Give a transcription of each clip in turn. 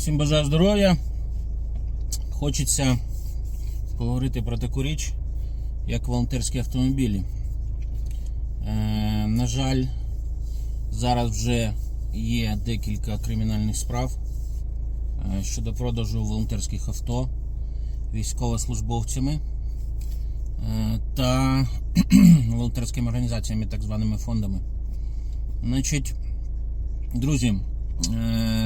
Всім бажаю здоров'я. Хочеться поговорити про таку річ, як волонтерські автомобілі. Е, на жаль, зараз вже є декілька кримінальних справ е, щодо продажу волонтерських авто військовослужбовцями е, та волонтерськими організаціями, так званими фондами. Значить, друзі,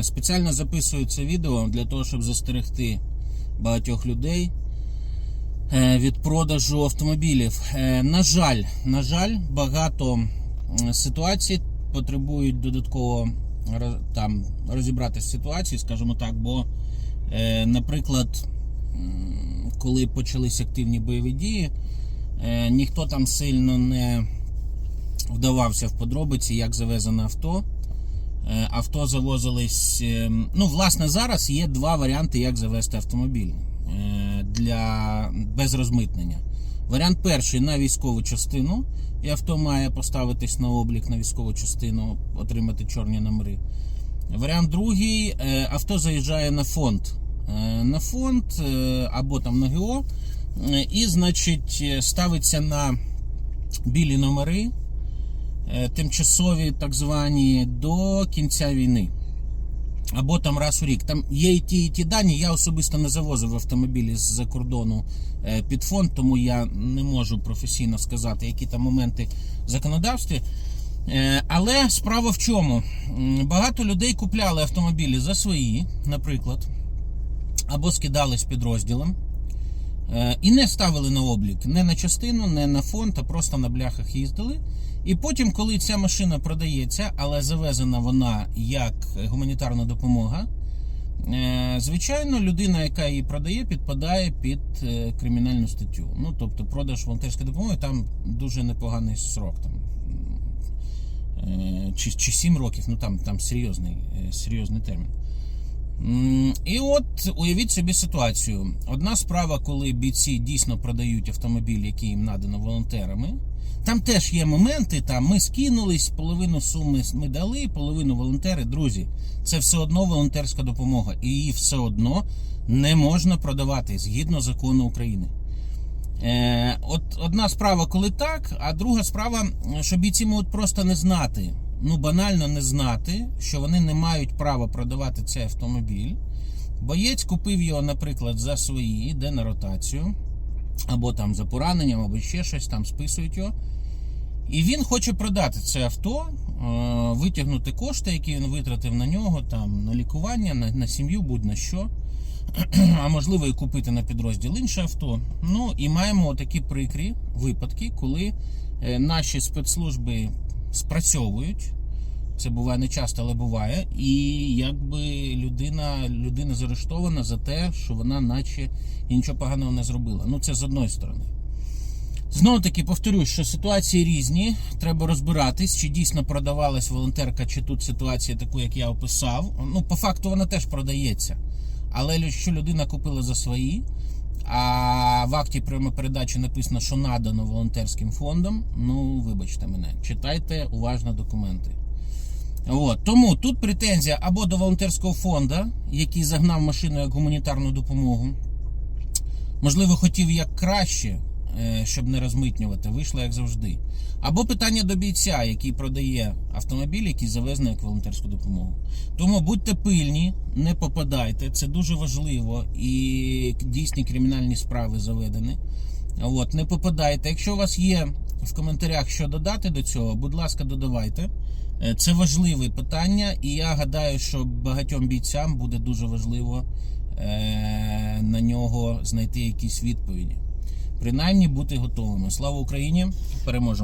спеціально записую це відео для того, щоб застерегти багатьох людей е, від продажу автомобілів. Е, На жаль, на жаль, багато ситуацій потребують додатково там розібратися з скажімо так, бо, е, наприклад, коли почались активні бойові дії, е, ніхто там сильно не вдавався в подробиці, як завезено авто. Е, Авто завозились. е, Ну, власне, зараз є два варіанти, як завести автомобіль е, для без розмитнення. Варіант перший на військову частину, і авто має поставитись на облік на військову частину, отримати чорні номери. Варіант другий авто заїжджає на фонд. На фонд або там на ГО, і, значить, ставиться на білі номери тимчасові, так звані, до кінця війни. Або там раз у рік. Там є і ті, і ті дані. Я особисто не завозив автомобілі з-за кордону е, під фонд, тому я не можу професійно сказати, які там моменти в законодавстві. Е, Але справа в чому? Багато людей купляли автомобілі за свої, наприклад, або скидали з підрозділом. Е, І не ставили на облік не на частину, не на фонд, а просто на бляхах їздили. І потім, коли ця машина продається, але завезена вона як гуманітарна допомога, е, звичайно, людина, яка її продає, підпадає під е, кримінальну статтю. Ну, тобто, продаж волонтерської допомоги там дуже непоганий срок. Там, е, чи, чи 7 років, ну там, там серйозний, серйозний термін. І от уявіть собі ситуацію. Одна справа, коли бійці дійсно продають автомобіль, який їм надано волонтерами. Там теж є моменти, там ми скинулись, половину суми ми дали, половину волонтери. Друзі, це все одно волонтерська допомога, і її все одно не можна продавати згідно закону України. Е, от одна справа, коли так, а друга справа, що бійці можуть просто не знати, ну банально не знати, що вони не мають права продавати цей автомобіль. Боєць купив його, наприклад, за свої, йде на ротацію, або там за пораненням, або ще щось, там списують його. І він хоче продати це авто, е, витягнути кошти, які він витратив на нього, там, на лікування, на, на сім'ю, будь-на що. А можливо і купити на підрозділ інше авто. Ну і маємо такі прикрі випадки, коли е, наші спецслужби спрацьовують. Це буває не часто, але буває. І якби людина, людина заарештована за те, що вона наче і нічого поганого не зробила. Ну це з одної сторони. Знову таки повторюсь, що ситуації різні. Треба розбиратись, чи дійсно продавалась волонтерка, чи тут ситуація таку, як я описав. Ну, по факту вона теж продається. Але що людина купила за свої, а в акті прямої передачі написано, що надано волонтерським фондом. Ну, вибачте мене, читайте уважно документи. От, тому тут претензія або до волонтерського фонду, який загнав машину як гуманітарну допомогу. Можливо, хотів як краще, е, щоб не розмитнювати, вийшло як завжди. Або питання до бійця, який продає автомобіль, який завезений як волонтерську допомогу. Тому будьте пильні, не попадайте, це дуже важливо і дійсні кримінальні справи заведені. От, не попадайте. Якщо у вас є в коментарях що додати до цього, будь ласка, додавайте. Е, Це важливе питання, і я гадаю, що багатьом бійцям буде дуже важливо е, на нього знайти якісь відповіді. Принаймні бути готовими. Слава Україні! Переможемо!